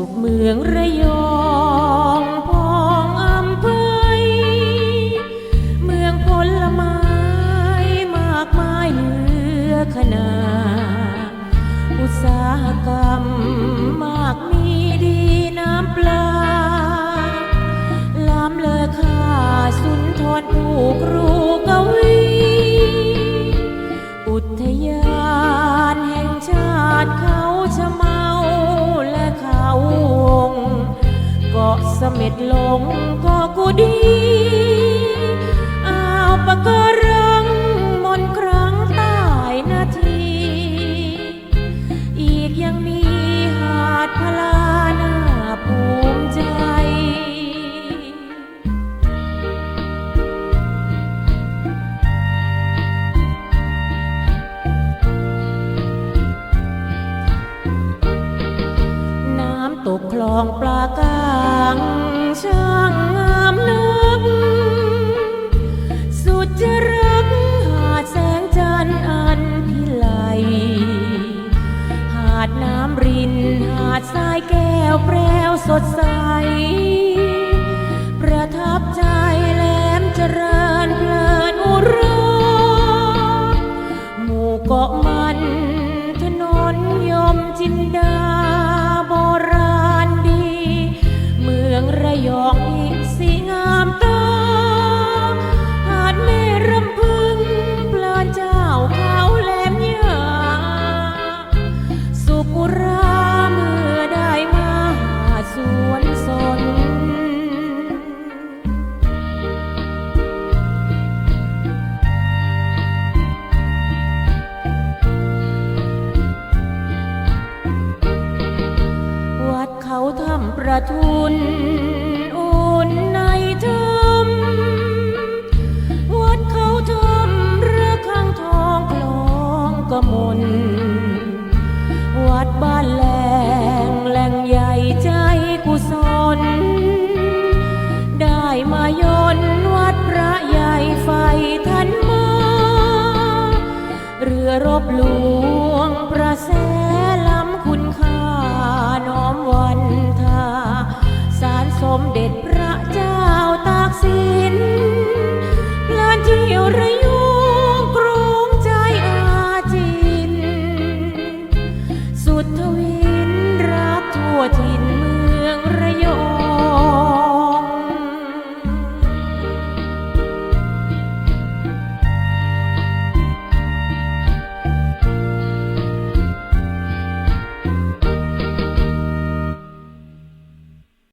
ุขเมืองระยองพองอำเภยเมืองผลไม้มากมายเหลือขนาดอุตสาหกรรมมาก เกาะเสม็ดลงก็กูดีอ่าวปะกรังมนครั้งใต้นาที อีกยังมีหาดพลาน่าภูมิใจ น้ำตกคลองปลากา ดน้ำริน หาดทรายแก้วแปรวสดใส ประทับใจแหลมเจริญเพลินอุราหมู่เกาะมัน ถนนยมจินดา ทำประทุนอุ่นในธรรมวัดเขาทำเระฆังทองคลองกมลวัดบ้านแหลงแหล่งใหญ่ใจกุศล ได้มายนวัดพระใหญ่ไฟทันมา เรือรบหลวงพระแส วันทาสารสมเด็จพระเจ้าตากสินลานเที่ยวระยุงกรุงใจอาจิน สุดทวินรักทั่วทิน